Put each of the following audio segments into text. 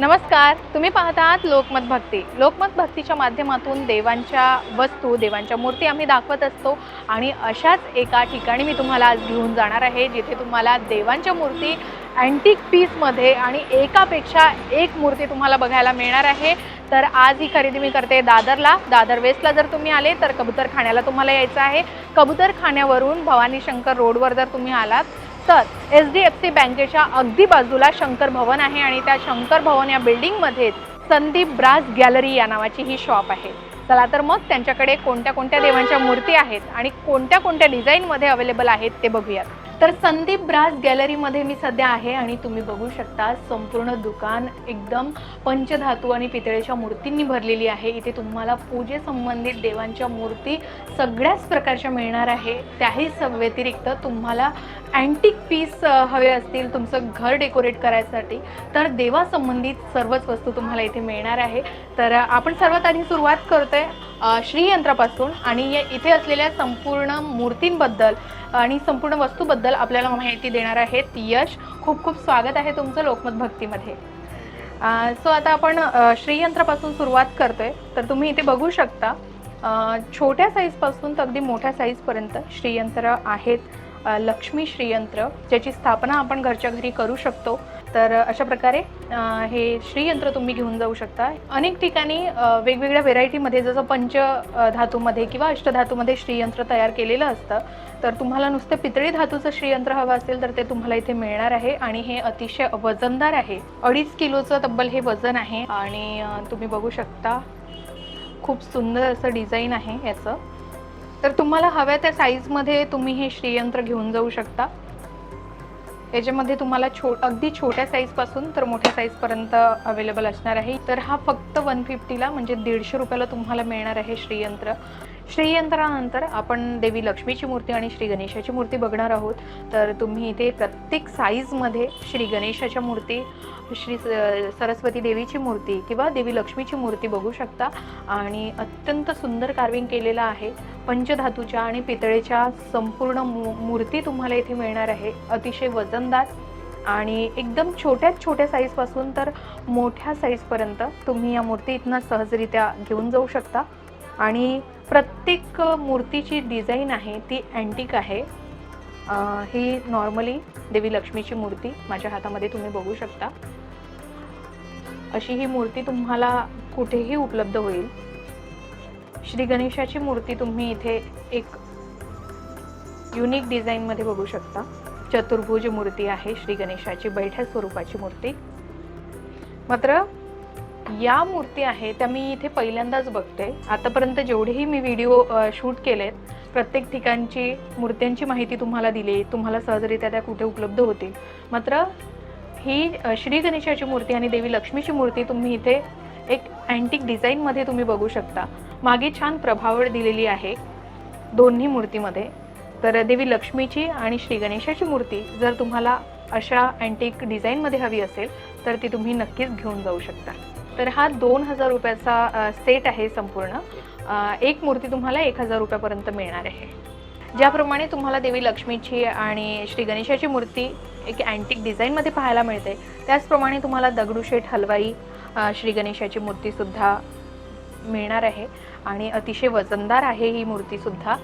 नमस्कार तुम्ही पाहत आहात लोकमत भक्ती. लोकमत भक्तीच्या माध्यमातून देवांच्या वस्तू देवांच्या मूर्ती आम्ही दाखवत असतो आणि अशाच एका ठिकाणी मी तुम्हाला आज घेऊन जाणार आहे जिथे तुम्हाला देवांच्या मूर्ती अँटिक पीसमध्ये आणि एकापेक्षा एक मूर्ती तुम्हाला बघायला मिळणार आहे. तर आज ही खरेदी मी करते दादरला. दादर वेस्टला जर तुम्ही आले तर कबूतरखान्याला तुम्हाला यायचं आहे. कबूतरखान्यावरून भवानी शंकर रोडवर जर तुम्ही आलात तर एच डी एफ सी बँकेच्या अगदी बाजूला शंकर भवन आहे आणि त्या शंकर भवन या बिल्डिंगमध्येच संदीप ब्रास गॅलरी या नावाची ही शॉप आहे. चला तर मग त्यांच्याकडे कोणत्या कोणत्या देवांच्या मूर्ती आहेत आणि कोणत्या कोणत्या डिझाईनमध्ये अवेलेबल आहेत ते बघूयात. तर संदीप ब्रास गॅलरीमध्ये मी सध्या आहे आणि तुम्ही बघू शकता संपूर्ण दुकान एकदम पंचधातू आणि पितळेच्या मूर्तींनी भरलेली आहे. इथे तुम्हाला पूजेसंबंधित देवांच्या मूर्ती सगळ्याच प्रकारच्या मिळणार आहे. त्याही स व्यतिरिक्त तुम्हाला अँटिक पीस हवे असतील तुमचं घर डेकोरेट करायसाठी तर देवासंबंधित सर्वच वस्तू तुम्हाला इथे मिळणार आहे. तर आपण सर्वात आधी सुरुवात करतोय श्रीयंत्रापासून आणि इथे असलेल्या संपूर्ण मूर्तींबद्दल. आणि संपूर्ण वस्तूबद्दल आपल्याला माहिती देणार आहेत यश. खूप खूप स्वागत आहे तुमचं लोकमत भक्तीमध्ये. सो आता आपण श्रीयंत्रापासून सुरुवात करतोय. तर तुम्ही इथे बघू शकता छोट्या साईजपासून तर अगदी मोठ्या साईजपर्यंत श्रीयंत्र आहेत. लक्ष्मी श्रीयंत्र ज्याची स्थापना आपण घरच्या घरी करू शकतो. तर अशा प्रकारे हे श्रीयंत्र तुम्ही घेऊन जाऊ शकता. अनेक ठिकाणी वेगवेगळ्या व्हेरायटीमध्ये जसं पंच धातूमध्ये किंवा अष्टधातूमध्ये श्रीयंत्र तयार केलेलं असतं. तर तुम्हाला नुसतं पितळी धातूचं श्रीयंत्र हवं असेल तर ते तुम्हाला इथे मिळणार आहे. आणि हे अतिशय वजनदार आहे. अडीच किलोचं तब्बल हे वजन आहे. आणि तुम्ही बघू शकता खूप सुंदर असं डिझाईन आहे याचं. तर तुम्हाला हव्या त्या साईजमध्ये तुम्ही हे श्रीयंत्र घेऊन जाऊ शकता. याच्यामध्ये तुम्हाला छो अगदी छोट्या साईजपासून तर मोठ्या साईजपर्यंत अवेलेबल असणार आहे. तर हा फक्त वन फिफ्टीला म्हणजे दीडशे रुपयाला तुम्हाला मिळणार आहे श्रीयंत्र. श्रीयंत्रानंतर आपण देवी लक्ष्मीची मूर्ती आणि श्री गणेशाची मूर्ती बघणार आहोत. तर तुम्ही इथे प्रत्येक साईजमध्ये श्री गणेशाच्या मूर्ती श्री स- सरस्वती देवीची मूर्ती किंवा देवी लक्ष्मीची मूर्ती बघू शकता. आणि अत्यंत सुंदर कार्विंग केलेलं आहे. पंचधातूच्या आणि पितळेच्या संपूर्ण मू मूर्ती तुम्हाला इथे मिळणार आहे. अतिशय वजनदार आणि एकदम छोट्यात छोट्या साईजपासून तर मोठ्या साईजपर्यंत तुम्ही या मूर्ती इथनं सहजरित्या घेऊन जाऊ शकता. आणि प्रत्येक मूर्तीची डिझाईन आहे ती अँटिक आहे. ही नॉर्मली देवी लक्ष्मीची मूर्ती माझ्या हातामध्ये तुम्ही बघू शकता. अशी ही मूर्ती तुम्हाला कुठेही उपलब्ध होईल. श्री गणेशाची मूर्ती तुम्ही इथे एक युनिक डिझाईनमध्ये बघू शकता. चतुर्भुज मूर्ती आहे श्री गणेशाची बैठ्या स्वरूपाची मूर्ती. मात्र या मूर्ती आहे त्या मी इथे पहिल्यांदाच बघते. आतापर्यंत जेवढेही मी व्हिडिओ शूट केलेत प्रत्येक ठिकाणची मूर्त्यांची माहिती तुम्हाला दिली तुम्हाला सहजरित्या त्या कुठे उपलब्ध होतील. मात्र ही श्री गणेशाची मूर्ती आणि देवी लक्ष्मीची मूर्ती तुम्ही इथे एक अँटिक डिझाईनमध्ये तुम्ही बघू शकता. मागे छान प्रभावळ दिलेली आहे दोन्ही मूर्तीमध्ये. तर देवी लक्ष्मीची आणि श्री गणेशाची मूर्ती जर तुम्हाला अशा अँटिक डिझाईनमध्ये हवी असेल तर ती तुम्ही नक्कीच घेऊन जाऊ शकता. तर हा दोन हजार रुपयाचा सेट आहे संपूर्ण. एक मूर्ती तुम्हाला एक हजार रुपयापर्यंत मिळणार आहे. ज्याप्रमाणे तुम्हाला देवी लक्ष्मीची आणि श्री गणेशाची मूर्ती एक अँटिक डिझाईनमध्ये पाहायला मिळते त्याचप्रमाणे तुम्हाला दगडूशेठ हलवाई श्री गणेशाची मूर्तीसुद्धा मिळणार आहे. आणि अतिशय वजनदार आहे ही मूर्तीसुद्धा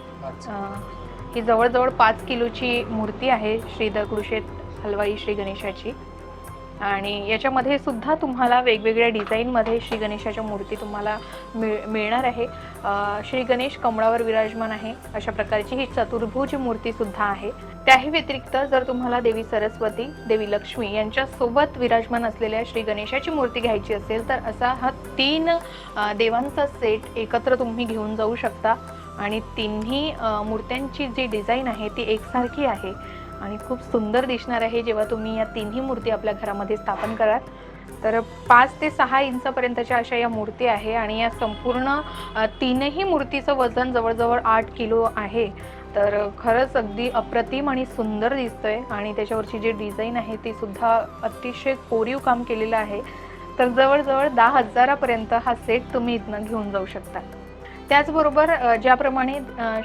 ही जवळजवळ पाच किलोची मूर्ती आहे श्री दगडूशेठ हलवाई श्री गणेशाची. आणि याच्यामध्ये सुद्धा तुम्हाला वेगवेगळ्या डिझाईनमध्ये श्री गणेशाच्या मूर्ती तुम्हाला मिळ मिळणार आहे. श्री गणेश कमळावर विराजमान आहे. अशा प्रकारची ही चतुर्भुज मूर्तीसुद्धा आहे. त्याही व्यतिरिक्त जर तुम्हाला देवी सरस्वती देवी लक्ष्मी यांच्यासोबत विराजमान असलेल्या श्री गणेशाची मूर्ती घ्यायची असेल तर असा हा तीन देवांचा सेट एकत्र तुम्ही घेऊन जाऊ शकता. आणि तिन्ही मूर्त्यांची जी डिझाईन आहे ती एकसारखी आहे. आणि खूप सुंदर दिसणार आहे जेव्हा तुम्ही या तिन्ही मूर्ती आपल्या घरामध्ये स्थापन कराल. तर पाच ते सहा इंचापर्यंतच्या अशा या मूर्ती आहे आणि या संपूर्ण तीनही मूर्तीचं वजन जवळजवळ आठ किलो आहे. तर खरंच अगदी अप्रतिम आणि सुंदर दिसतंय आणि त्याच्यावरची जी डिझाईन आहे ती सुद्धा अतिशय कोरीव काम केलेलं आहे. तर जवळजवळ दहा हजारापर्यंत हा सेट तुम्ही इथनं घेऊन जाऊ शकता. त्याचबरोबर ज्याप्रमाणे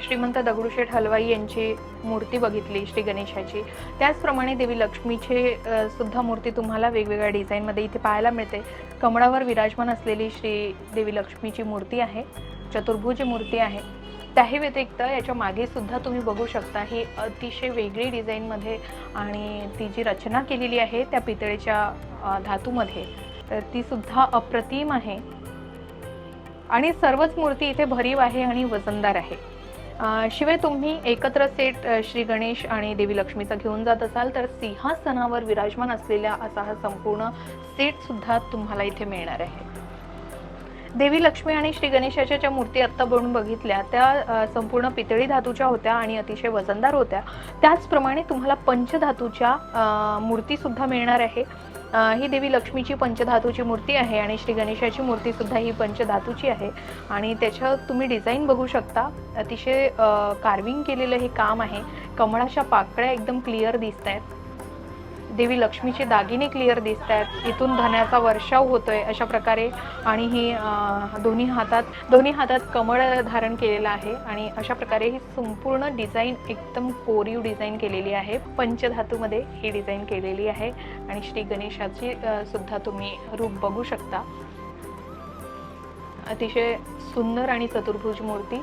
श्रीमंत दगडूशेठ हलवाई यांची मूर्ती बघितली श्री गणेशाची त्याचप्रमाणे देवी लक्ष्मीचे सुद्धा मूर्ती तुम्हाला वेगवेगळ्या डिझाईनमध्ये इथे पाहायला मिळते. कमळावर विराजमान असलेली श्री देवी लक्ष्मीची मूर्ती आहे चतुर्भुज मूर्ती आहे. त्याही व्यतिरिक्त याच्या मागे सुद्धा तुम्ही बघू शकता ही अतिशय वेगळी डिझाईनमध्ये आणि ती जी रचना केलेली आहे त्या पितळेच्या धातूमध्ये तर ती सुद्धा अप्रतिम आहे. आणि सर्वच मूर्ती इथे भरीव आहे आणि वजनदार आहे. शिवाय तुम्ही एकत्र सेट श्री गणेश आणि देवी लक्ष्मीचा घेऊन जात असाल तर सिंहासनावर विराजमान असलेला असा हा संपूर्ण सेटसुद्धा तुम्हाला इथे मिळणार आहे. देवी लक्ष्मी आणि श्री गणेशाच्या ज्या मूर्ती आत्ता बनून बघितल्या त्या संपूर्ण पितळी धातूच्या होत्या आणि अतिशय वजनदार होत्या. त्याचप्रमाणे तुम्हाला पंचधातूच्या मूर्तीसुद्धा मिळणार आहे. ही देवी लक्ष्मीची पंचधातूची मूर्ती आहे आणि श्री गणेशाची मूर्ती सुद्धा ही पंचधातूची आहे. आणि त्याच्या तुम्ही डिझाईन बघू शकता. अतिशय कार्विंग केलेलं हे काम आहे. कमळाच्या पाकळ्या एकदम क्लिअर दिसत आहेत देवी लक्ष्मीचे दागिने क्लिअर दिसत आहेत. इथून धन्याचा वर्षाव होतोय अशा प्रकारे आणि ही दोन्ही हातात दोन्ही हातात कमळ धारण केलेलं आहे आणि अशा प्रकारे ही संपूर्ण डिझाईन एकदम कोरीव डिझाईन केलेली आहे. पंचधातूमध्ये ही डिझाईन केलेली आहे आणि श्री गणेशाची सुद्धा तुम्ही रूप बघू शकता. अतिशय सुंदर आणि चतुर्भुज मूर्ती.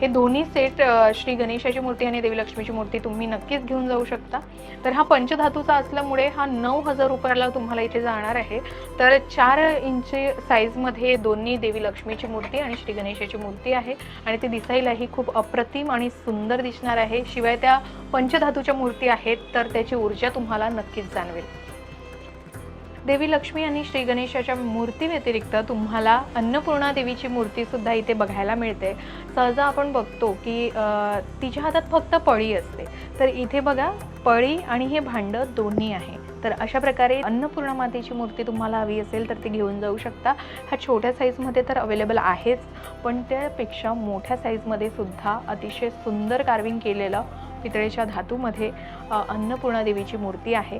हे दोन्ही सेट श्री गणेशाची मूर्ती आणि देवी लक्ष्मीची मूर्ती तुम्ही नक्कीच घेऊन जाऊ शकता. तर हा पंचधातूचा असल्यामुळे हा नऊ हजार रुपयाला तुम्हाला इथे जाणार आहे. तर चार इंच साईजमध्ये दोन्ही देवी लक्ष्मीची मूर्ती आणि श्री गणेशाची मूर्ती आहे. आणि ती दिसायलाही खूप अप्रतिम आणि सुंदर दिसणार आहे. शिवाय त्या पंचधातूच्या मूर्ती आहेत तर त्याची ऊर्जा तुम्हाला नक्कीच जाणवेल. देवी लक्ष्मी आणि श्री गणेशाच्या मूर्ती व्यतिरिक्त तुम्हाला अन्नपूर्णा देवीची मूर्ती सुद्धा इथे बघायला मिळते. सहजा आपण बघतो की तिच्या हातात फक्त पळी असते. तर इथे बघा पळी आणि हे भांडं दोन्ही आहे. तर अशा प्रकारे अन्नपूर्णा मातेची मूर्ती तुम्हाला हवी असेल तर ती घेऊन जाऊ शकता. हा छोट्या साईजमध्ये तर अवेलेबल आहेच पण त्यापेक्षा मोठ्या साईजमध्ये सुद्धा अतिशय सुंदर कार्विंग केलेलं पितळेच्या धातूमध्ये अन्नपूर्णा देवीची मूर्ती आहे.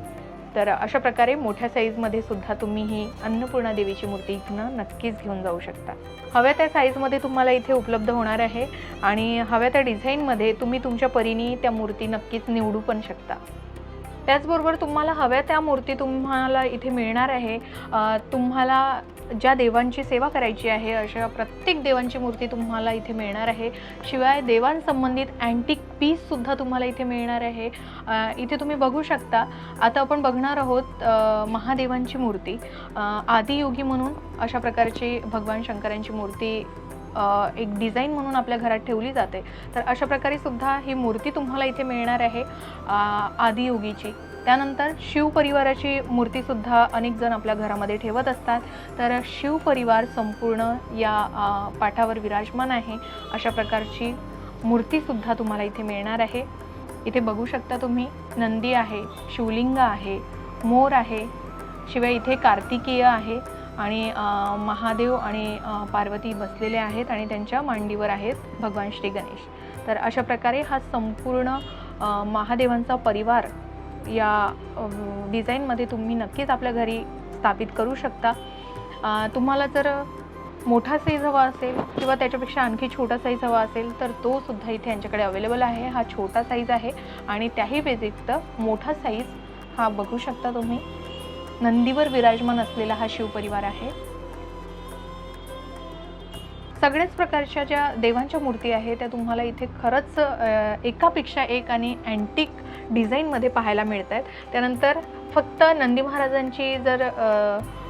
तर अशा प्रकारे मोठ्या साईजमध्ये सुद्धा तुम्ही ही अन्नपूर्णा देवीची मूर्ती इथनं नक्कीच घेऊन जाऊ शकता. हव्या त्या साईजमध्ये तुम्हाला इथे उपलब्ध होणार आहे आणि हव्या त्या डिझाईनमध्ये तुम्ही तुमच्या परीने त्या मूर्ती नक्कीच निवडू पण शकता. त्याचबरोबर तुम्हाला हव्या त्या मूर्ती तुम्हाला इथे मिळणार आहे. तुम्हाला ज्या देवांची सेवा करायची आहे अशा प्रत्येक देवांची मूर्ती तुम्हाला इथे मिळणार आहे. शिवाय देवांसंबंधित अँटिक पीससुद्धा तुम्हाला इथे मिळणार आहे. इथे तुम्ही बघू शकता. आता आपण बघणार आहोत महादेवांची मूर्ती. आदियोगी म्हणून अशा प्रकारची भगवान शंकरांची मूर्ती एक डिझाईन म्हणून आपल्या घरात ठेवली जाते. तर अशा प्रकारे सुद्धा ही मूर्ती तुम्हाला इथे मिळणार आहे आदियोगीची. त्यानंतर शिवपरिवाराची मूर्तीसुद्धा अनेक जण आपल्या घरामध्ये ठेवत असतात. तर शिवपरिवार संपूर्ण या पाठावर विराजमान आहे. अशा प्रकारची मूर्तीसुद्धा तुम्हाला इथे मिळणार आहे. इथे बघू शकता तुम्ही नंदी आहे शिवलिंग आहे मोर आहे शिवाय इथे कार्तिकीय आहे. आणि महादेव आणि पार्वती बसलेले आहेत आणि त्यांच्या मांडीवर आहेत भगवान श्री गणेश. तर अशा प्रकारे हा संपूर्ण महादेवांचा परिवार या डिझाईनमध्ये तुम्ही नक्कीच आपल्या घरी स्थापित करू शकता. तुम्हाला जर मोठा साईज हवा असेल किंवा त्याच्यापेक्षा आणखी छोटा साईज हवा असेल तर तो सुद्धा इथे यांच्याकडे अवेलेबल आहे. हा छोटा साईज आहे आणि त्याही व्यतिरिक्त मोठा साईज हा बघू शकता तुम्ही. नंदीवर विराजमान असलेला हा शिवपरिवार आहे. सगळ्याच प्रकारच्या ज्या देवांच्या मूर्ती आहेत त्या तुम्हाला इथे खरंच एकापेक्षा एक आणि अँटिक डिझाईनमध्ये पाहायला मिळत आहेत त्यानंतर फक्त नंदी महाराजांची जर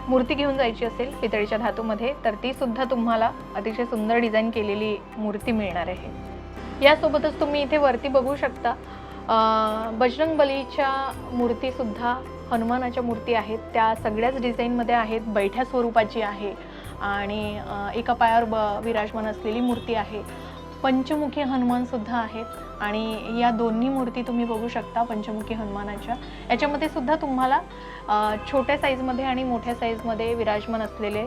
मूर्ती घेऊन जायची असेल पितळीच्या धातूमध्ये तर ती सुद्धा तुम्हाला अतिशय सुंदर डिझाईन केलेली मूर्ती मिळणार आहे. यासोबतच तुम्ही इथे वरती बघू शकता बजरंग बलीच्या मूर्तीसुद्धा हनुमानाच्या मूर्ती आहेत त्या सगळ्याच डिझाईनमध्ये आहेत बैठ्या स्वरूपाची आहे आणि एका पायावर ब विराजमान असलेली मूर्ती आहे. पंचमुखी हनुमानसुद्धा आहेत आणि या दोन्ही मूर्ती तुम्ही बघू शकता पंचमुखी हनुमानाच्या. याच्यामध्ये सुद्धा तुम्हाला छोट्या साईजमध्ये आणि मोठ्या साईजमध्ये विराजमान असलेले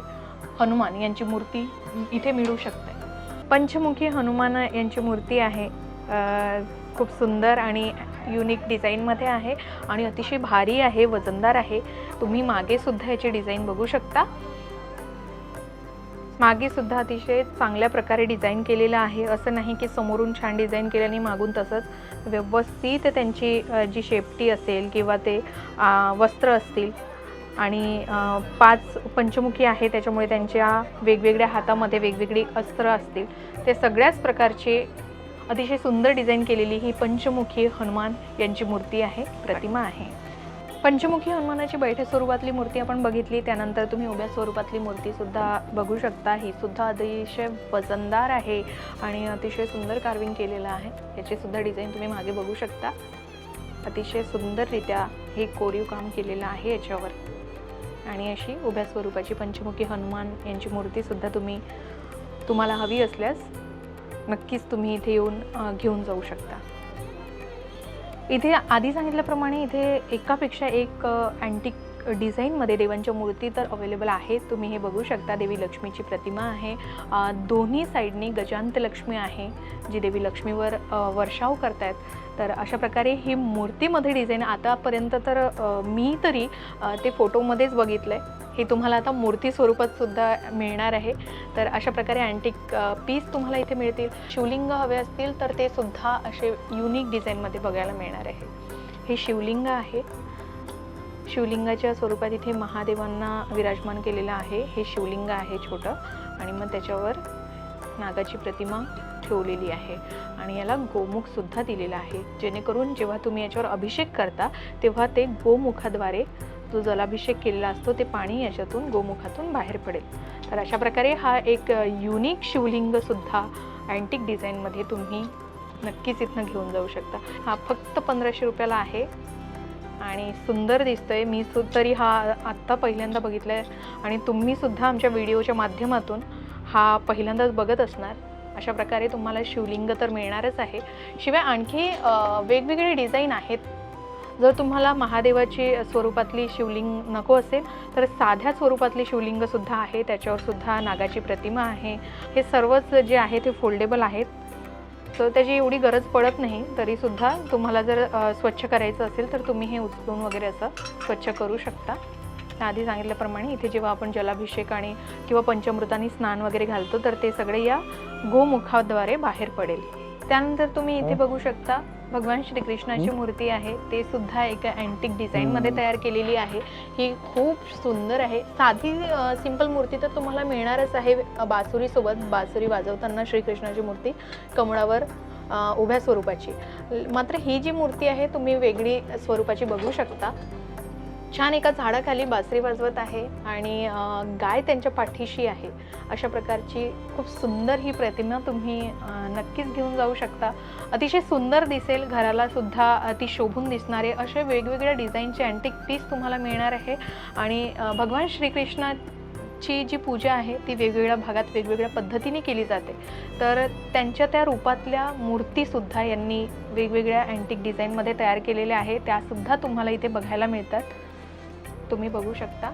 हनुमान यांची मूर्ती इथे मिळू शकते. पंचमुखी हनुमान यांची मूर्ती आहे खूप सुंदर आणि युनिक डिझाईनमध्ये आहे आणि अतिशय भारी आहे वजनदार आहे. तुम्ही मागेसुद्धा याची डिझाईन बघू शकता. मागे सुद्धा अतिशय चांगल्या प्रकारे डिझाईन केलेलं आहे. असं नाही की समोरून छान डिझाईन केलं आणि मागून तसंच व्यवस्थित त्यांची जी शेपटी असेल किंवा ते वस्त्र असतील. आणि पाच पंचमुखी आहे त्याच्यामुळे त्यांच्या वेगवेगळ्या हातामध्ये वेगवेगळी अस्त्र असतील. ते सगळ्याच प्रकारचे अतिशय सुंदर डिझाईन केलेली ही पंचमुखी हनुमान यांची मूर्ती आहे प्रतिमा आहे. पंचमुखी हनुमानाची बैठे स्वरूपातली मूर्ती आपण बघितली त्यानंतर तुम्ही उभ्या स्वरूपातली मूर्तीसुद्धा बघू शकता. ही सुद्धा अतिशय वजनदार आहे आणि अतिशय सुंदर कार्विंग केलेलं आहे. याचीसुद्धा डिझाईन तुम्ही मागे बघू शकता. अतिशय सुंदररित्या हे कोरीव काम केलेलं आहे याच्यावर. आणि अशी उभ्या स्वरूपाची पंचमुखी हनुमान यांची मूर्तीसुद्धा तुम्ही तुम्हाला हवी असल्यास नक्कीच तुम्ही इथे येऊन घेऊन जाऊ शकता. इथे आधी सांगितल्याप्रमाणे इथे एकापेक्षा एक अँटिक डिझाईनमध्ये देवांच्या मूर्ती तर अवेलेबल आहेत. तुम्ही हे बघू शकता देवी लक्ष्मीची प्रतिमा आहे. दोन्ही साईडनी गजांत लक्ष्मी आहे जी देवी लक्ष्मीवर वर्षाव करतायत. तर अशा प्रकारे ही मूर्तीमध्ये डिझाईन आतापर्यंत तर मी तरी ते फोटोमध्येच बघितलं आहे हे तुम्हाला आता मूर्ती स्वरूपात सुद्धा मिळणार आहे. तर अशा प्रकारे अँटिक पीस तुम्हाला इथे मिळतील. शिवलिंग हवे असतील तर ते सुद्धा असे युनिक डिझाईनमध्ये बघायला मिळणार आहे. हे शिवलिंग आहे. शिवलिंगाच्या स्वरूपात इथे महादेवांना विराजमान केलेलं आहे. हे शिवलिंग आहे छोटं आणि मग त्याच्यावर नागाची प्रतिमा ठेवलेली आहे. आणि याला गोमुखसुद्धा दिलेला आहे. जेणेकरून जेव्हा तुम्ही याच्यावर अभिषेक करता तेव्हा ते गोमुखाद्वारे जो जलाभिषेक केलेला असतो ते पाणी याच्यातून गोमुखातून बाहेर पडेल. तर अशा प्रकारे हा एक युनिक शिवलिंगसुद्धा अँटिक डिझाईनमध्ये तुम्ही नक्कीच इथनं घेऊन जाऊ शकता. हा फक्त पंधराशे रुपयाला आहे आणि सुंदर दिसतोय. मी सु तरी हा आत्ता पहिल्यांदा बघितला आहे आणि तुम्हीसुद्धा आमच्या व्हिडिओच्या माध्यमातून हा पहिल्यांदाच बघत असणार. अशा प्रकारे तुम्हाला शिवलिंग तर मिळणारच आहे. शिवाय आणखी वेगवेगळे डिझाईन आहेत. जर तुम्हाला महादेवाची स्वरूपातली शिवलिंग नको असेल तर साध्या स्वरूपातली शिवलिंगसुद्धा आहे. त्याच्यावर सुद्धा नागाची प्रतिमा आहे. हे सर्वच जे आहे ते फोल्डेबल आहेत. तर त्याची एवढी गरज पडत नाही. तरीसुद्धा तुम्हाला जर स्वच्छ करायचं असेल तर तुम्ही हे उचलून वगैरे असं स्वच्छ करू शकता. आधी सांगितल्याप्रमाणे इथे जेव्हा आपण जलाभिषेक आणि किंवा पंचमृतांनी स्नान वगैरे घालतो तर ते सगळे या गोमुखाद्वारे बाहेर पडेल. त्यानंतर तुम्ही इथे बघू शकता भगवान श्रीकृष्णाची मूर्ती आहे. ते सुद्धा एका अँटिक डिझाईनमध्ये तयार केलेली आहे. ही खूप सुंदर आहे. साधी सिंपल मूर्ती तर तुम्हाला मिळणारच आहे. बासुरीसोबत बासुरी वाजवताना श्रीकृष्णाची मूर्ती कमळावर उभ्या स्वरूपाची. मात्र ही जी मूर्ती आहे तुम्ही वेगळी स्वरूपाची बघू शकता. छान एका झाडाखाली बासरी वाजवत आहे आणि गाय त्यांच्या पाठीशी आहे. अशा प्रकारची खूप सुंदर ही प्रतिमा तुम्ही नक्कीच घेऊन जाऊ शकता. अतिशय सुंदर दिसेल घराला सुद्धा अति शोभून दिसणारे असे वेगवेगळ्या डिझाईनचे अँटिक पीस तुम्हाला मिळणार आहे. आणि भगवान भगवान श्रीकृष्णाची जी पूजा आहे ती वेगवेगळ्या भागात वेगवेगळ्या पद्धतीने केली जाते. तर त्यांच्या त्या रूपातल्या मूर्तीसुद्धा यांनी वेगवेगळ्या अँटिक डिझाईनमध्ये तयार केलेल्या आहे त्यासुद्धा तुम्हाला इथे बघायला मिळतात. तुम्ही बघू शकता.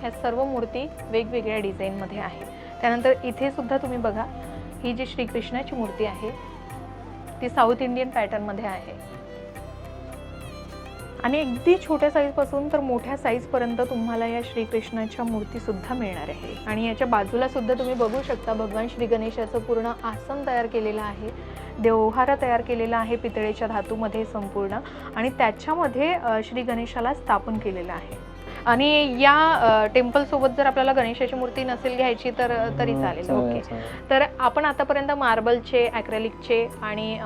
ह्या सर्व मूर्ती वेगवेगळ्या डिझाईनमध्ये आहे त्यानंतर इथे सुद्धा तुम्ही बघा ही जी श्रीकृष्णाची मूर्ती आहे ती साऊथ इंडियन पॅटर्नमध्ये आहे. आणि अगदी छोट्या साईजपासून तर मोठ्या साईजपर्यंत तुम्हाला या श्रीकृष्णाच्या मूर्तीसुद्धा मिळणार आहे. आणि याच्या बाजूला सुद्धा तुम्ही बघू शकता भगवान श्री गणेशाचं पूर्ण आसन तयार केलेलं आहे. देवहारा तयार केलेला आहे पितळेच्या धातूमध्ये संपूर्ण. आणि त्याच्यामध्ये श्री गणेशाला स्थापन केलेलं आहे. आणि या टेम्पलसोबत जर आपल्याला गणेशाची मूर्ती नसेल घ्यायची तर तरी चालेल. ओके. तर आपण आतापर्यंत मार्बलचे ॲक्रेलिकचे आणि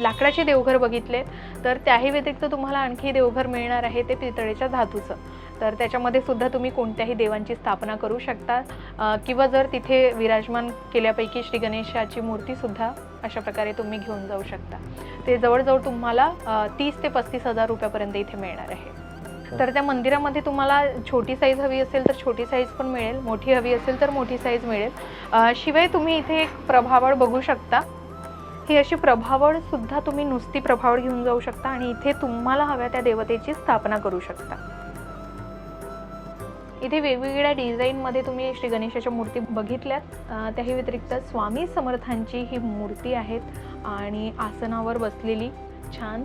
लाकडाचे देवघर बघितले. तर त्याही व्यतिरिक्त तुम्हाला आणखी देवघर मिळणार आहे ते पितळेच्या धातूचं. तर त्याच्यामध्ये सुद्धा तुम्ही कोणत्याही देवांची स्थापना करू शकता. किंवा जर तिथे विराजमान केल्यापैकी श्री गणेशाची मूर्तीसुद्धा अशा प्रकारे तुम्ही घेऊन जाऊ शकता. ते जवळजवळ तुम्हाला तीस ते पस्तीस हजार रुपयापर्यंत इथे मिळणार आहे. तर त्या मंदिरामध्ये तुम्हाला छोटी साईज हवी असेल तर छोटी साईज पण मिळेल. मोठी हवी असेल तर मोठी साईज मिळेल. शिवाय तुम्ही इथे एक प्रभावळ बघू शकता. ही अशी प्रभावळ सुद्धा तुम्ही नुसती प्रभावळ घेऊन जाऊ शकता आणि इथे तुम्हाला हव्या त्या देवतेची स्थापना करू शकता. इथे वेगवेगळ्या डिझाईनमध्ये तुम्ही श्री गणेशाच्या मूर्ती बघितल्यात. त्याही व्यतिरिक्त स्वामी समर्थांची ही मूर्ती आहेत आणि आसनावर बसलेली छान.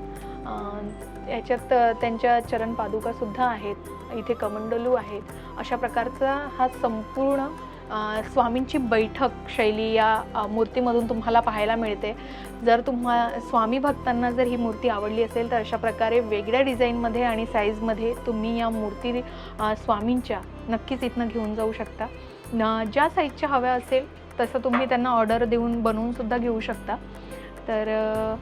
याच्यात त्यांच्या चरण पादुकासुद्धा आहेत. इथे कमंडलू आहेत. अशा प्रकारचा हा संपूर्ण स्वामींची बैठक शैली या मूर्तीमधून तुम्हाला पाहायला मिळते. जर तुम्हा स्वामी भक्तांना जर ही मूर्ती आवडली असेल तर अशा प्रकारे वेगळ्या डिझाईनमध्ये आणि साईजमध्ये तुम्ही या मूर्ती स्वामींच्या नक्कीच इथनं घेऊन जाऊ शकता. न ज्या साईजच्या हव्या असेल तसं तुम्ही त्यांना ऑर्डर देऊन बनवूनसुद्धा घेऊ शकता. तर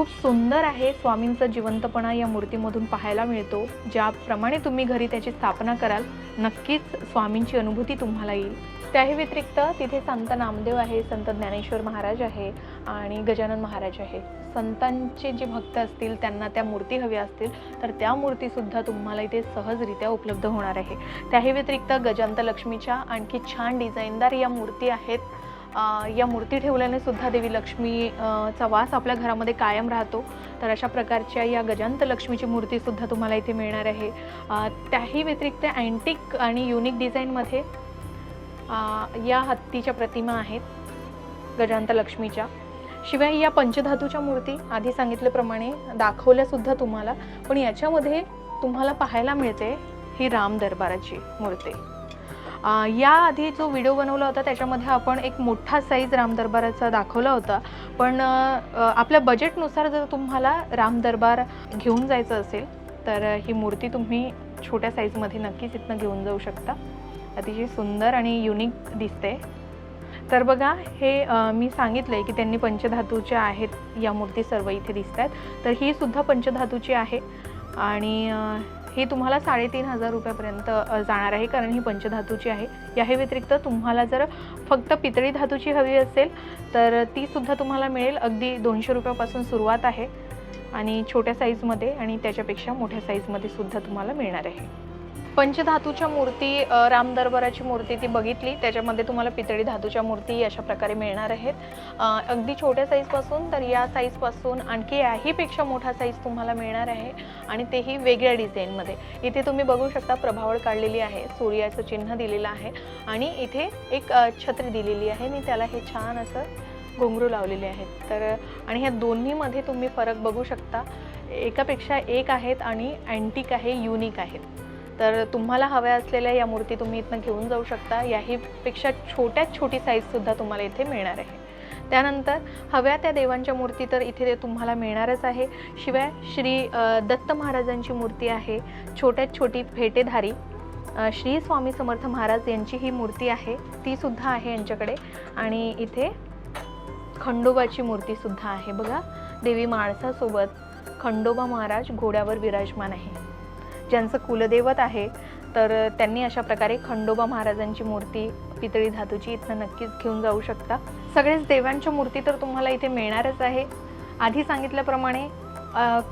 खूप सुंदर आहे स्वामींचा जिवंतपणा या मूर्तीमधून पाहायला मिळतो. ज्याप्रमाणे तुम्ही घरी त्याची स्थापना कराल नक्कीच स्वामींची अनुभूती तुम्हाला येईल. त्याही व्यतिरिक्त तिथे संत नामदेव आहे संत ज्ञानेश्वर महाराज आहे आणि गजानन महाराज आहे. संतांचे जे भक्त असतील त्यांना त्या मूर्ती हव्या असतील तर त्या मूर्तीसुद्धा तुम्हाला इथे सहजरित्या उपलब्ध होणार आहे. त्याही व्यतिरिक्त गजांत लक्ष्मीच्या आणखी छान डिझाईनदार या मूर्ती आहेत. या मूर्ती ठेवल्याने सुद्धा देवी लक्ष्मी चा वास आपल्या घरामध्ये कायम राहतो. तर अशा प्रकारच्या या गजांत लक्ष्मीची मूर्तीसुद्धा तुम्हाला इथे मिळणार आहे. त्याही व्यतिरिक्त अँटिक आणि युनिक डिझाईनमध्ये या हत्तीच्या प्रतिमा आहेत गजांत लक्ष्मीच्या. शिवाय या पंचधातूच्या मूर्ती आधी सांगितल्याप्रमाणे दाखवल्यासुद्धा तुम्हाला पण याच्यामध्ये तुम्हाला पाहायला मिळते ही राम दरबाराची मूर्ती. याआधी जो व्हिडिओ बनवला होता त्याच्यामध्ये आपण एक मोठा साईज रामदरबाराचा दाखवला होता. पण आपल्या बजेटनुसार जर तुम्हाला रामदरबार घेऊन जायचं असेल तर ही मूर्ती तुम्ही छोट्या साईजमध्ये नक्कीच इथनं घेऊन जाऊ शकता. अतिशय सुंदर आणि युनिक दिसते. तर बघा हे मी सांगितलं आहे की त्यांनी पंचधातूच्या आहेत या मूर्ती सर्व इथे दिसत आहेत तर ही सुद्धा पंचधातूची आहे. आणि ही तुम्हाला साडेतीन हजार रुपयापर्यंत जाणार आहे कारण ही पंचधातूची आहे. याही व्यतिरिक्त तुम्हाला जर फक्त पितळी धातूची हवी असेल तर ती सुद्धा तुम्हाला मिळेल. अगदी दोनशे रुपयापासून सुरुवात आहे आणि छोट्या साईजमध्ये आणि त्याच्यापेक्षा मोठ्या साईजमध्ये सुद्धा तुम्हाला मिळणार आहे. पंचधातूच्या मूर्ती राम दरबाराची मूर्ती ती बघितली. त्याच्यामध्ये तुम्हाला पितळी धातूच्या मूर्ती अशा प्रकारे मिळणार आहेत. अगदी छोट्या साईजपासून तर या साईजपासून आणखी याहीपेक्षा मोठा साईज तुम्हाला मिळणार आहे. आणि तेही वेगळ्या डिझाईनमध्ये इथे तुम्ही बघू शकता प्रभावळ काढलेली आहे सूर्याचं चिन्ह दिलेलं आहे आणि इथे एक छत्री दिलेली आहे. मी त्याला हे छान असं घुंगरू लावलेले आहेत. तर आणि ह्या दोन्हीमध्ये तुम्ही फरक बघू शकता. एकापेक्षा एक आहेत आणि अँटिक आहे युनिक आहेत. तर तुम्हाला हव्या असलेल्या या मूर्ती तुम्ही इथनं घेऊन जाऊ शकता. याहीपेक्षा छोट्यात छोटी साईजसुद्धा तुम्हाला इथे मिळणार आहे. त्यानंतर हव्या त्या देवांच्या मूर्ती तर इथे ते तुम्हाला मिळणारच आहे. शिवाय श्री दत्त महाराजांची मूर्ती आहे. छोट्यात छोटी फेटेधारी श्री स्वामी समर्थ महाराज यांची ही मूर्ती आहे. ती सुद्धा आहे यांच्याकडे. आणि इथे खंडोबाची मूर्ती सुद्धा आहे बघा. देवी माणसासोबत खंडोबा महाराज घोड्यावर विराजमान आहे. ज्यांचं कुलदैवत आहे तर त्यांनी अशा प्रकारे खंडोबा महाराजांची मूर्ती पितळी धातूची इथनं नक्कीच घेऊन जाऊ शकता. सगळेच देवांच्या मूर्ती तर तुम्हाला इथे मिळणारच आहे. आधी सांगितल्याप्रमाणे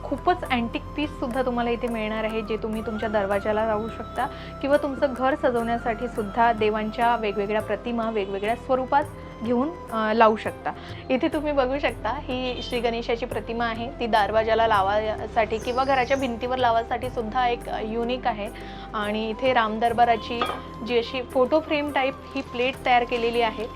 खूपच अँटिक पीससुद्धा तुम्हाला इथे मिळणार आहे जे तुम्ही तुमच्या दरवाजाला लावू शकता. किंवा तुमचं घर सजवण्यासाठी सुद्धा देवांच्या वेगवेगळ्या प्रतिमा वेगवेगळ्या स्वरूपात घेऊन लावू शकता. इथे तुम्ही बघू शकता ही श्री गणेशाची प्रतिमा आहे. ती दारवाजाला लावासाठी किंवा घराच्या भिंतीवर लावासाठी सुद्धा एक युनिक आहे. आणि इथे राम दरबाराची जी अशी फोटो फ्रेम टाईप ही प्लेट तयार केलेली आहे.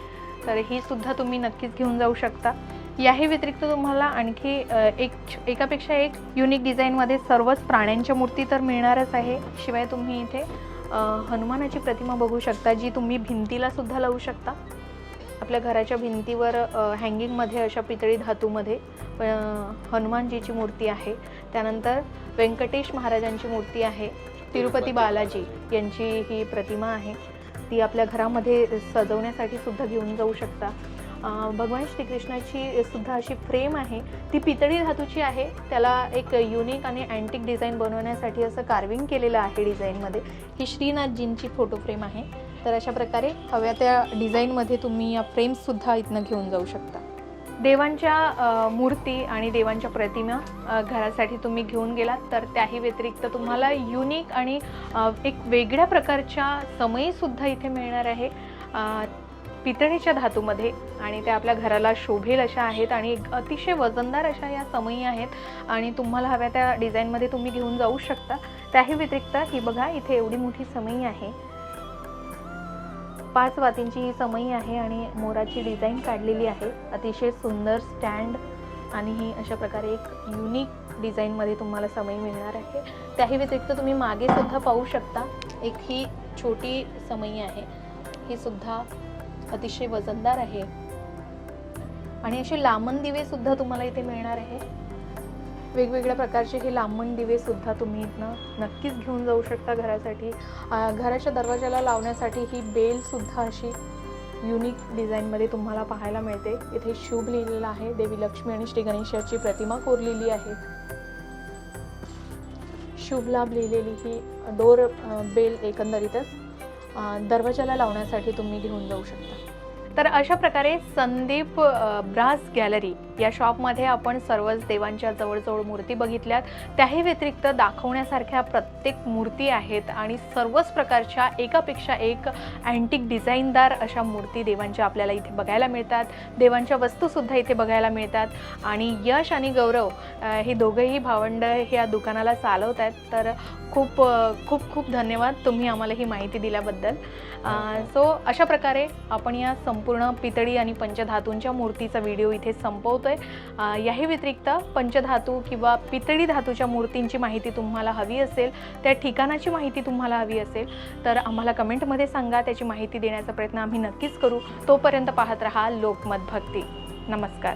तर ही सुद्धा तुम्ही नक्कीच घेऊन जाऊ शकता. याही व्यतिरिक्त तुम्हाला आणखी एक एकापेक्षा एक युनिक डिझाईनमध्ये सर्वच प्राण्यांच्या मूर्ती तर मिळणारच आहे. शिवाय तुम्ही इथे हनुमानाची प्रतिमा बघू शकता जी तुम्ही भिंतीला सुद्धा लावू शकता. आपल्या घराच्या भिंतीवर हँगिंगमध्ये अशा पितळी धातूमध्ये हनुमानजीची मूर्ती आहे. त्यानंतर व्यंकटेश महाराजांची मूर्ती आहे. तिरुपती बालाजी यांची ही प्रतिमा आहे. ती आपल्या घरामध्ये सजवण्यासाठी सुद्धा घेऊन जाऊ शकता. भगवान श्रीकृष्णाची सुद्धा अशी फ्रेम आहे. ती पितळी धातूची आहे. त्याला एक युनिक आणि अँटिक डिझाईन बनवण्यासाठी असं कार्विंग केलेलं आहे डिझाईनमध्ये ही श्रीनाथजींची फोटो फ्रेम आहे. तर अशा प्रकारे हव्या त्या डिझाईनमध्ये तुम्ही या फ्रेम्ससुद्धा इथनं घेऊन जाऊ शकता. देवांच्या मूर्ती आणि देवांच्या प्रतिमा घरासाठी तुम्ही घेऊन गेलात तर त्याही व्यतिरिक्त तुम्हाला युनिक आणि एक वेगळ्या प्रकारच्या समयीसुद्धा इथे मिळणार आहे. पितळीच्या धातूमध्ये आणि त्या आपल्या घराला शोभेल अशा आहेत आणि एक अतिशय वजनदार अशा या समयी आहेत आणि तुम्हाला हव्या त्या डिझाईनमध्ये तुम्ही घेऊन जाऊ शकता. त्याही व्यतिरिक्त ही बघा इथे एवढी मोठी समई आहे. पाच वातींची ही समई आहे आणि मोराची डिझाईन काढलेली आहे. अतिशय सुंदर स्टँड आणि ही अशा प्रकारे एक युनिक डिझाईनमध्ये तुम्हाला समई मिळणार आहे. त्याही व्यतिरिक्त तुम्ही मागे सुद्धा पाहू शकता एक ही छोटी समई आहे. ही सुद्धा अतिशय वजनदार आहे. आणि असे लांबन दिवे सुद्धा तुम्हाला इथे मिळणार आहे. वेगवेगळ्या प्रकारचे हे लांबण दिवेसुद्धा तुम्ही इथनं नक्कीच घेऊन जाऊ शकता घरासाठी. घराच्या दरवाजाला लावण्यासाठी ही बेलसुद्धा अशी युनिक डिझाईनमध्ये तुम्हाला पाहायला मिळते. इथे शुभ लिहिलेलं आहे. देवी लक्ष्मी आणि श्री गणेशाची प्रतिमा कोरलेली आहे. शुभ लाभ लिहिलेली ही डोर बेल एकंदरीतच दरवाजाला लावण्यासाठी तुम्ही घेऊन जाऊ शकता. तर अशा प्रकारे संदीप ब्रास गॅलरी या शॉपमध्ये आपण सर्वच देवांच्या जवळजवळ मूर्ती बघितल्यात. त्याही व्यतिरिक्त दाखवण्यासारख्या प्रत्येक मूर्ती आहेत आणि सर्वच प्रकारच्या एकापेक्षा एक अँटिक डिझाईनदार अशा मूर्ती देवांच्या आपल्याला इथे बघायला मिळतात. देवांच्या वस्तूसुद्धा इथे बघायला मिळतात. आणि यश आणि गौरव हे दोघंही भावंड ह्या दुकानाला चालवत आहेत तर खूप खूप खूप धन्यवाद तुम्ही आम्हाला ही माहिती दिल्याबद्दल. सो अशा प्रकारे आपण या संपूर्ण पितळी आणि पंचधातूंच्या मूर्तीचा व्हिडिओ इथे संपवतो आहे याही व्यतिरिक्त पंचधातू किंवा पितळी धातूच्या मूर्तींची माहिती तुम्हाला हवी असेल त्या ठिकाणाची माहिती तुम्हाला हवी असेल तर आम्हाला कमेंटमध्ये सांगा. त्याची माहिती देण्याचा प्रयत्न आम्ही नक्कीच करू. तोपर्यंत पाहत रहा लोकमत भक्ती. नमस्कार.